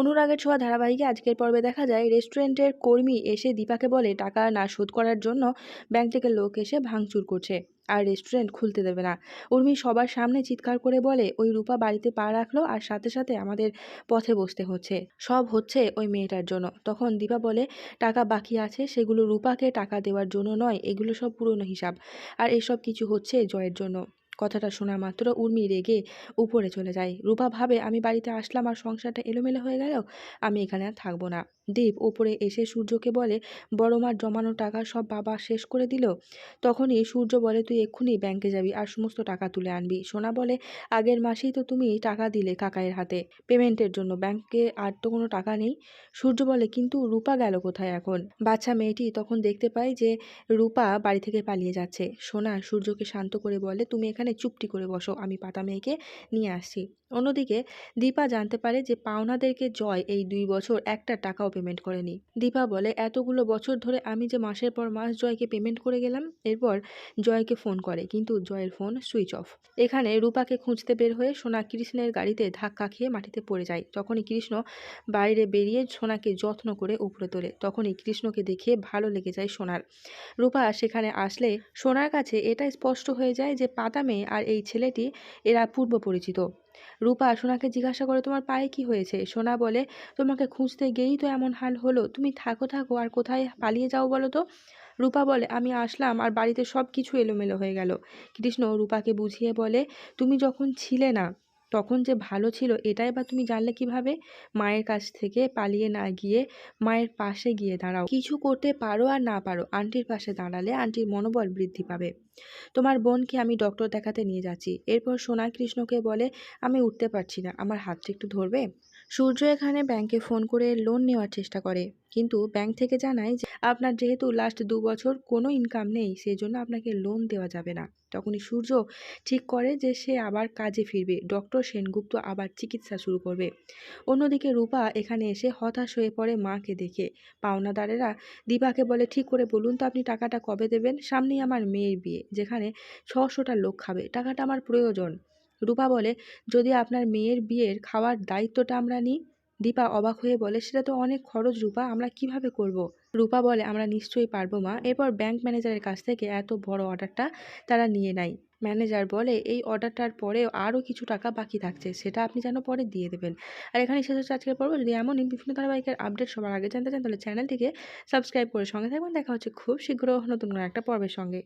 অনুরাগের ছোঁয়া ধারাবাহিকে আজকের পর্বে দেখা যায়, রেস্টুরেন্টের কর্মী এসে দীপাকে বলে, টাকা না শোধ করার জন্য ব্যাংক থেকে লোক এসে ভাঙচুর করছে আর রেস্টুরেন্ট খুলতে দেবে না। উর্মি সবার সামনে চিৎকার করে বলে, ওই রূপা বাড়িতে পা রাখল আর সাথে সাথে আমাদের পথে বসতে হচ্ছে। সব হচ্ছে ওই মেয়েটার জন্য। তখন দীপা বলে, টাকা বাকি আছে, সেগুলো রূপাকে টাকা দেওয়ার জন্য নয়, এগুলো সব পুরনো হিসাব। আর এসব কিছু হচ্ছে জয়ের জন্য। কথাটা শোনা মাত্র উর্মি রেগে উপরে চলে যায়। রূপা ভাবে, আমি বাড়িতে আসলাম আর সংসারটা এলোমেলো হয়ে গেল, আমি এখানে আর থাকব না। দীপ ওপরে এসে সূর্যকে বলে, বড় মার জমানো টাকা সব বাবা শেষ করে দিল? তখনই সূর্য বলে, তুই এক্ষুনি ব্যাংকে যাবি আর সমস্ত টাকা তুলে আনবি। সোনা বলে, আগের মাসেই তো তুমি টাকা দিলে কাকায়ের হাতে, পেমেন্টের জন্য ব্যাংকে আর তো কোনো টাকা নেই? সূর্য বলে, কিন্তু রূপা গেল কোথায় এখন? বাচ্চা মেয়েটি তখন দেখতে পায় যে রূপা বাড়ি থেকে পালিয়ে যাচ্ছে। সোনা সূর্যকে শান্ত করে বলে, তুমি এখানে চুপটি করে বসো, আমি পাতা মেয়েকে নিয়ে আসছি। অন্যদিকে দীপা জানতে পারে যে পাওনাদেরকে জয় এই দুই বছর একটা টাকাও পেমেন্ট করেনি। দীপা বলে, এতগুলো বছর ধরে আমি যে মাসের পর মাস জয়কে পেমেন্ট করে গেলাম, এরপর জয়কে ফোন করে, কিন্তু জয়ের ফোন সুইচ অফ এখানে রূপাকে খুঁজতে বের হয়ে সোনা কৃষ্ণের গাড়িতে ধাক্কা খেয়ে মাটিতে পড়ে যায়। তখনই কৃষ্ণ বাইরে বেরিয়ে সোনাকে যত্ন করে উপরে তোলে। তখনই কৃষ্ণকে দেখে ভালো লেগে যায় সোনার। রূপা সেখানে আসলে সোনার কাছে এটা স্পষ্ট হয়ে যায় যে পাতা আর এই ছেলেটি এরা পূর্ব পরিচিত। রূপা সোনাকে জিজ্ঞাসা করে, তোমার পায়ে কি হয়েছে? সোনা বলে, তোমাকে খুঁজতে গিয়েই তো এমন হাল হলো। তুমি থাকো থাকো, আর কোথায় পালিয়ে যাও বলো তো? রূপা বলে, আমি আসলাম আর বাড়িতে সব কিছু এলোমেলো হয়ে গেল। কৃষ্ণ রূপাকে বুঝিয়ে বলে, তুমি যখন ছিলে না তখন যে ভালো ছিল এটাই বা তুমি জানলে কীভাবে? মায়ের কাছ থেকে পালিয়ে না গিয়ে মায়ের পাশে গিয়ে দাঁড়াও। কিছু করতে পারো আর না পারো, আন্টির পাশে দাঁড়ালে আন্টির মনোবল বৃদ্ধি পাবে। তোমার বোনকে আমি ডক্টর দেখাতে নিয়ে যাচ্ছি। এরপর সোনা কৃষ্ণকে বলে, আমি উঠতে পারছি না, আমার হাতটা একটু ধরবে? সূর্য এখানে ব্যাংকে ফোন করে লোন নেওয়ার চেষ্টা করে। কিন্তু ব্যাংক থেকে জানায় যে, আপনার যেহেতু লাস্ট দু বছর কোনো ইনকাম নেই সেই জন্য আপনাকে লোন দেওয়া যাবে না। তখনই সূর্য ঠিক করে যে, সে আবার কাজে ফিরবে। ডক্টর সেনগুপ্ত আবার চিকিৎসা শুরু করবে। অন্যদিকে রূপা এখানে এসে হতাশ হয়ে পড়ে মাকে দেখে। পাওনাদারেরা দীপাকে বলে, ঠিক করে বলুন তো আপনি টাকাটা কবে দেবেন? সামনেই আমার মেয়ের বিয়ে, যেখানে ছশোটা লোক খাবে। টাকাটা আমার প্রয়োজন। রূপা বলে, যদি আপনার মেয়ের বিয়ের খাওয়ার দায়িত্বটা আমরা নিই? দীপা অবাক হয়ে বলে, সেটা তো অনেক খরচ রূপা, আমরা কীভাবে করব। রূপা বলে, আমরা নিশ্চয়ই পারব, মা। এরপর ব্যাংক ম্যানেজারের কাছ থেকে এত বড় অর্ডারটা তারা নিয়ে নেয়। ম্যানেজার বলে, এই অর্ডারটার পরেও আরও কিছু টাকা বাকি থাকছে, সেটা আপনি যেন পরে দিয়ে দেবেন। আর এখানে শেষ হচ্ছে আজকের পর্ব। যদি এমনই বিভিন্ন ধারাবাহিকের আপডেট সবার আগে জানতে চান, তাহলে চ্যানেলটিকে সাবস্ক্রাইব করে সঙ্গে থাকবেন দেখা হচ্ছে খুব শীঘ্র নতুন একটা পর্বের সঙ্গে।